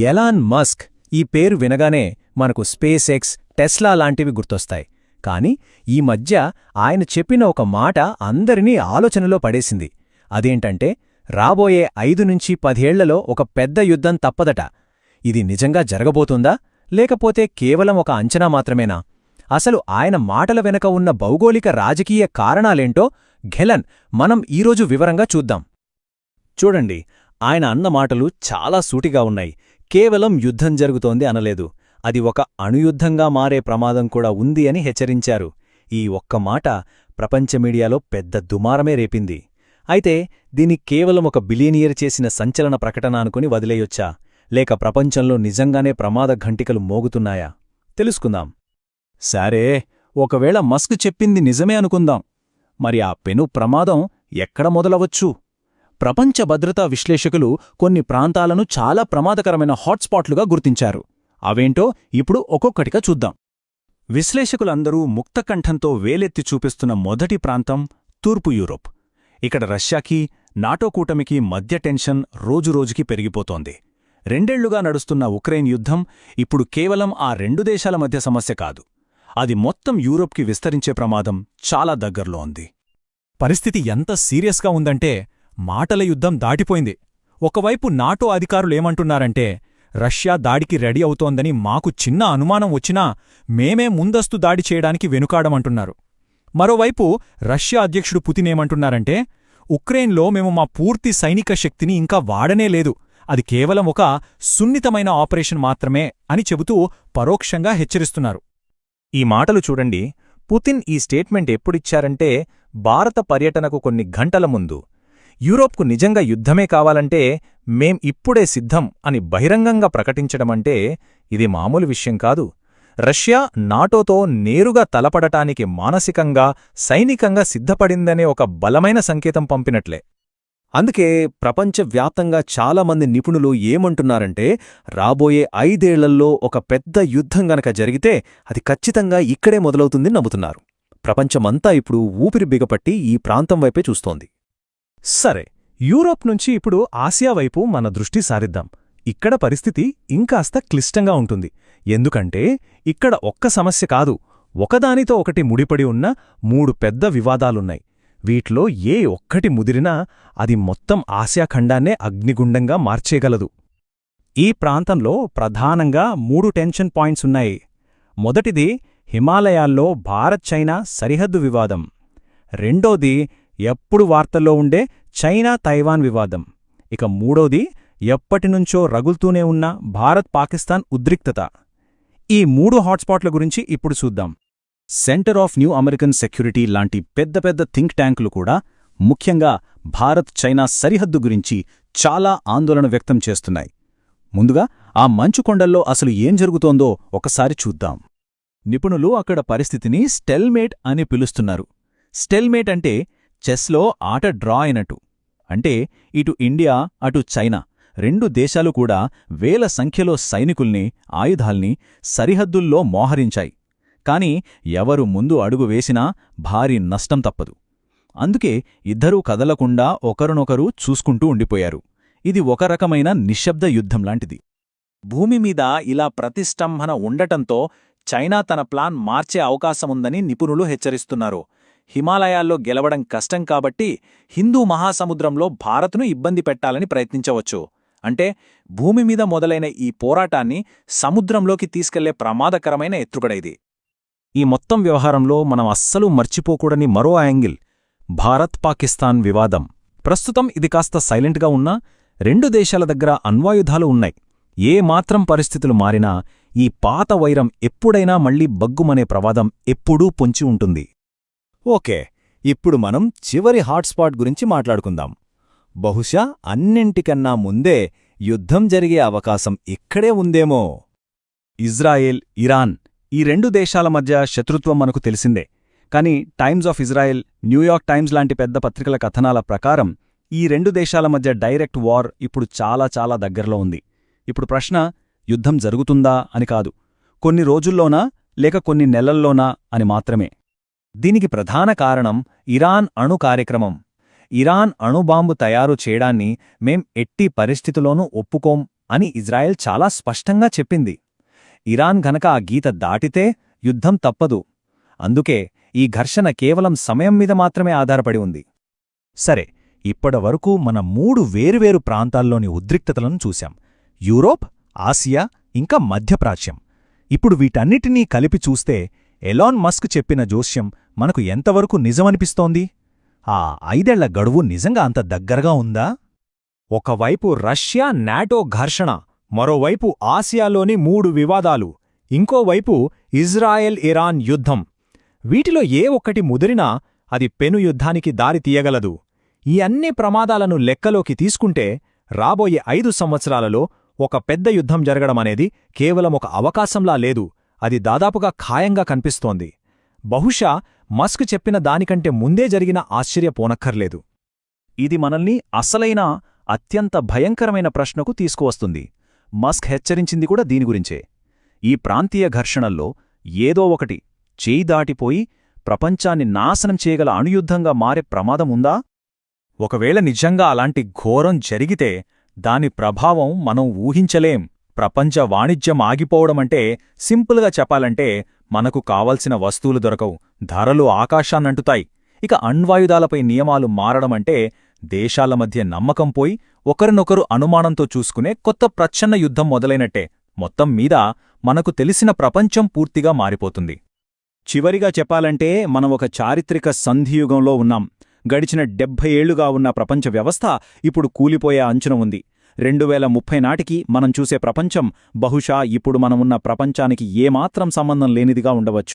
Elon Musk ఈ పేరు వినగానే మనకు స్పేస్ ఎక్స్ టెస్లా లాంటివి గుర్తొస్తాయి. కాని ఈ మధ్య ఆయన చెప్పిన ఒక మాట అందరినీ ఆలోచనలో పడేసింది. అదేంటంటే రాబోయే ఐదు నుంచి పదేళ్ళలో ఒక పెద్ద యుద్ధం తప్పదట. ఇది నిజంగా జరగబోతుందా? లేకపోతే కేవలం ఒక అంచనా మాత్రమేనా? అసలు ఆయన మాటల వెనక ఉన్న భౌగోళిక రాజకీయ కారణాలేంటో ఘెలన్ మనం ఈరోజు వివరంగా చూద్దాం. చూడండి ఆయన అన్న మాటలు చాలా సూటిగా ఉన్నాయి. కేవలం యుద్ధం జరుగుతోంది అనలేదు. అది ఒక అణుయుద్ధంగా మారే ప్రమాదం కూడా ఉంది అని హెచ్చరించారు. ఈ ఒక్క మాట ప్రపంచ మీడియాలో పెద్ద దుమారమే రేపింది. అయితే దీని కేవలం ఒక బిలియనియర్ చేసిన సంచలన ప్రకటన అనుకుని వదిలేయొచ్చా? లేక ప్రపంచంలో నిజంగానే ప్రమాద ఘంటికలు మోగుతున్నాయా? తెలుసుకుందాం. సరే ఒకవేళ మస్క్ చెప్పింది నిజమే అనుకుందాం. మరి ఆ పెను ప్రమాదం ఎక్కడ మొదలవచ్చు? ప్రపంచ భద్రతా విశ్లేషకులు కొన్ని ప్రాంతాలను చాలా ప్రమాదకరమైన హాట్స్పాట్లుగా గుర్తించారు. అవేంటో ఇప్పుడు ఒక్కొక్కటిగా చూద్దాం. విశ్లేషకులందరూ ముక్తకంఠంతో వేలెత్తి చూపిస్తున్న మొదటి ప్రాంతం తూర్పు యూరోప్. ఇక్కడ రష్యాకి నాటో కూటమికి మధ్య టెన్షన్ రోజురోజుకి పెరిగిపోతోంది. రెండేళ్ళుగా నడుస్తున్న ఉక్రెయిన్ యుద్ధం ఇప్పుడు కేవలం ఆ రెండు దేశాల మధ్య సమస్య కాదు. అది మొత్తం యూరోప్కి విస్తరించే ప్రమాదం చాలా దగ్గర్లో ఉంది. పరిస్థితి ఎంత సీరియస్గా ఉందంటే మాటల యుద్ధం దాటిపోయింది. ఒకవైపు నాటో అధికారులేమంటున్నారంటే రష్యా దాడికి రెడీ అవుతోందని మాకు చిన్న అనుమానం వచ్చినా మేమే ముందస్తు దాడి చేయడానికి వెనుకాడమంటున్నారు. మరోవైపు రష్యా అధ్యక్షుడు పుతినేమంటున్నారంటే ఉక్రెయిన్లో మేము మా పూర్తి సైనిక శక్తిని ఇంకా వాడనే లేదు. అది కేవలం ఒక సున్నితమైన ఆపరేషన్ మాత్రమే అని చెబుతూ పరోక్షంగా హెచ్చరిస్తున్నారు. ఈ మాటలు చూడండి. పుతిన్ ఈ స్టేట్మెంట్ ఎప్పుడిచ్చారంటే భారత పర్యటనకు కొన్ని గంటల ముందు. యూరోప్కు నిజంగా యుద్ధమే కావాలంటే మేం ఇప్పుడే సిద్ధం అని బహిరంగంగా ప్రకటించడమంటే ఇది మామూలు విషయం కాదు. రష్యా నాటోతో నేరుగా తలపడటానికి మానసికంగా సైనికంగా సిద్ధపడిందనే ఒక బలమైన సంకేతం పంపినట్లే. అందుకే ప్రపంచవ్యాప్తంగా చాలామంది నిపుణులు ఏమంటున్నారంటే రాబోయే ఐదేళ్ళల్లో ఒక పెద్ద యుద్ధం గనక జరిగితే అది ఖచ్చితంగా ఇక్కడే మొదలవుతుంది నమ్ముతున్నారు. ప్రపంచమంతా ఇప్పుడు ఊపిరి బిగపట్టి ఈ ప్రాంతం వైపే చూస్తోంది. సరే యూరోప్ నుంచి ఇప్పుడు ఆసియా వైపు మన దృష్టి సారిద్దాం. ఇక్కడ పరిస్థితి ఇంకాస్త క్లిష్టంగా ఉంటుంది. ఎందుకంటే ఇక్కడ ఒక్క సమస్య కాదు ఒకదానితో ఒకటి ముడిపడి ఉన్న మూడు పెద్ద వివాదాలున్నాయి. వీటిలో ఏ ఒక్కటి ముదిరినా అది మొత్తం ఆసియా ఖండాన్నే అగ్నిగుండంగా మార్చేయగలదు. ఈ ప్రాంతంలో ప్రధానంగా మూడు టెన్షన్ పాయింట్స్ ఉన్నాయి. మొదటిది హిమాలయాల్లో భారత్ చైనా సరిహద్దు వివాదం. రెండోది ఎప్పుడు వార్తల్లో ఉండే చైనా తైవాన్ వివాదం. ఇక మూడోది ఎప్పటినుంచో రగులుతూనే ఉన్న భారత్ పాకిస్తాన్ ఉద్రిక్తత. ఈ మూడు హాట్స్పాట్ల గురించి ఇప్పుడు చూద్దాం. Center of New American Security లాంటి పెద్ద పెద్ద థింక్ ట్యాంకులు కూడా ముఖ్యంగా భారత్ చైనా సరిహద్దు గురించి చాలా ఆందోళన వ్యక్తం చేస్తున్నాయి. ముందుగా ఆ మంచుకొండల్లో అసలు ఏం జరుగుతోందో ఒకసారి చూద్దాం. నిపుణులు అక్కడ పరిస్థితిని స్టెల్మేట్ అని పిలుస్తున్నారు. స్టెల్మేట్ అంటే చెస్లో ఆట డ్రా అయినట్టు. అంటే ఇటు ఇండియా అటు చైనా రెండు దేశాలు కూడా వేల సంఖ్యలో సైనికుల్ని ఆయుధాల్ని సరిహద్దుల్లో మోహరించాయి. కాని ఎవరు ముందు అడుగు వేసినా భారీ నష్టం తప్పదు. అందుకే ఇద్దరూ కదలకుండా ఒకరినొకరు చూసుకుంటూ ఉండిపోయారు. ఇది ఒక రకమైన నిశ్శబ్ద యుద్ధంలాంటిది భూమిమీద ఇలా ప్రతిష్టంభన ఉండటంతో చైనా తన ప్లాన్ మార్చే అవకాశముందని నిపుణులు హెచ్చరిస్తున్నారు. హిమాలయాల్లో గెలవడం కష్టం కాబట్టి హిందూ మహాసముద్రంలో భారత్ను ఇబ్బంది పెట్టాలని ప్రయత్నించవచ్చు. అంటే భూమి మీద మొదలైన ఈ పోరాటాన్ని సముద్రంలోకి తీసుకెళ్ళే ప్రమాదకరమైన ఎత్తుగడ ఇది ఈ మొత్తం వ్యవహారంలో మనం అస్సలు మర్చిపోకూడని మరో యాంగిల్ భారత్ పాకిస్తాన్ వివాదం. ప్రస్తుతం ఇది కాస్త సైలెంట్గా ఉన్నా రెండు దేశాల దగ్గర అణ్వాయుధాలు ఉన్నాయి. ఏ మాత్రం పరిస్థితులు మారినా ఈ పాత వైరం ఎప్పుడైనా మళ్ళీ బగ్గుమనే ప్రవాదం ఎప్పుడూ పొంచి ఉంటుంది. ఓకే ఇప్పుడు మనం చివరి హాట్స్పాట్ గురించి మాట్లాడుకుందాం. బహుశా అన్నింటికన్నా ముందే యుద్ధం జరిగే అవకాశం ఇక్కడే ఉందేమో. ఇజ్రాయెల్ ఇరాన్ ఈ రెండు దేశాల మధ్య శత్రుత్వం మనకు తెలిసిందే. కాని Times of Israel New York Times లాంటి పెద్ద పత్రికల కథనాల ప్రకారం ఈ రెండు దేశాల మధ్య డైరెక్ట్ వార్ ఇప్పుడు చాలా చాలా దగ్గరలో ఉంది. ఇప్పుడు ప్రశ్న యుద్ధం జరుగుతుందా అని కాదు. కొన్ని రోజుల్లోనా లేక కొన్ని నెలల్లోనా అని మాత్రమే. దీనికి ప్రధాన కారణం ఇరాన్ అణు కార్యక్రమం. ఇరాన్ అణుబాంబు తయారు చేయడాన్ని మేం ఎట్టి పరిస్థితిలోనూ ఒప్పుకోం అని ఇజ్రాయెల్ చాలా స్పష్టంగా చెప్పింది. ఇరాన్ గనక ఆ గీత దాటితే యుద్ధం తప్పదు. అందుకే ఈ ఘర్షణ కేవలం సమయం మీద మాత్రమే ఆధారపడి ఉంది. సరే ఇప్పటివరకు మన మూడు వేరువేరు ప్రాంతాల్లోని ఉద్రిక్తతలను చూశాం. యూరోప్ ఆసియా ఇంకా మధ్యప్రాచ్యం. ఇప్పుడు వీటన్నిటినీ కలిపి చూస్తే ఎలాన్ మస్క్ చెప్పిన జోస్యం మనకు ఎంతవరకు నిజమనిపిస్తోంది? ఆ ఐదేళ్ళ గడువు నిజంగా అంత దగ్గరగా ఉందా? ఒకవైపు రష్యా నాటో ఘర్షణ మరోవైపు ఆసియాలోని మూడు వివాదాలు ఇంకోవైపు ఇజ్రాయెల్ ఇరాన్ యుద్ధం. వీటిలో ఏ ఒక్కటి ముదిరినా అది పెను యుద్ధానికి దారి తీయగలదు. ఈ అన్ని ప్రమాదాలను లెక్కలోకి తీసుకుంటే రాబోయే ఐదు సంవత్సరాలలో ఒక పెద్ద యుద్ధం జరగడమనేది కేవలం ఒక అవకాశంలా లేదు. అది దాదాపుగా ఖాయంగా కనిపిస్తోంది. బహుశా మస్క్ చెప్పిన దానికంటే ముందే జరిగిన ఆశ్చర్యపోనక్కర్లేదు ఇది మనల్ని అసలైన అత్యంత భయంకరమైన ప్రశ్నకు తీసుకువస్తుంది. మస్క్ హెచ్చరించింది కూడా దీని గురించే. ఈ ప్రాంతీయ ఘర్షణల్లో ఏదో ఒకటి చేయి దాటిపోయి ప్రపంచాన్ని నాశనం చేయగల అణుయుద్ధంగా మారే ప్రమాదం ఉందా? ఒకవేళ నిజంగా అలాంటి ఘోరం జరిగితే దాని ప్రభావం మనం ఊహించలేం. ప్రపంచ వాణిజ్యం ఆగిపోవడమంటే సింపుల్గా చెప్పాలంటే మనకు కావలసిన వస్తువులు దొరకవు. ధరలు ఆకాశాన్నంటుతాయి. ఇక అణ్వాయుధాలపై నియమాలు మారడమంటే దేశాల మధ్య నమ్మకం పోయి ఒకరినొకరు అనుమానంతో చూసుకునే కొత్త ప్రచ్ఛన్న యుద్ధం మొదలైనట్టే. మొత్తం మీద మనకు తెలిసిన ప్రపంచం పూర్తిగా మారిపోతుంది. చివరిగా చెప్పాలంటే మనం ఒక చారిత్రక సంధియుగంలో ఉన్నాం. గడిచిన డెబ్భై ఏళ్ళుగా ఉన్న ప్రపంచ వ్యవస్థ ఇప్పుడు కూలిపోయే అంచున ఉంది. రెండు వేల ముప్పై నాటికి మనం చూసే ప్రపంచం బహుశా ఇప్పుడు మనమున్న ప్రపంచానికి ఏమాత్రం సంబంధం లేనిదిగా ఉండవచ్చు.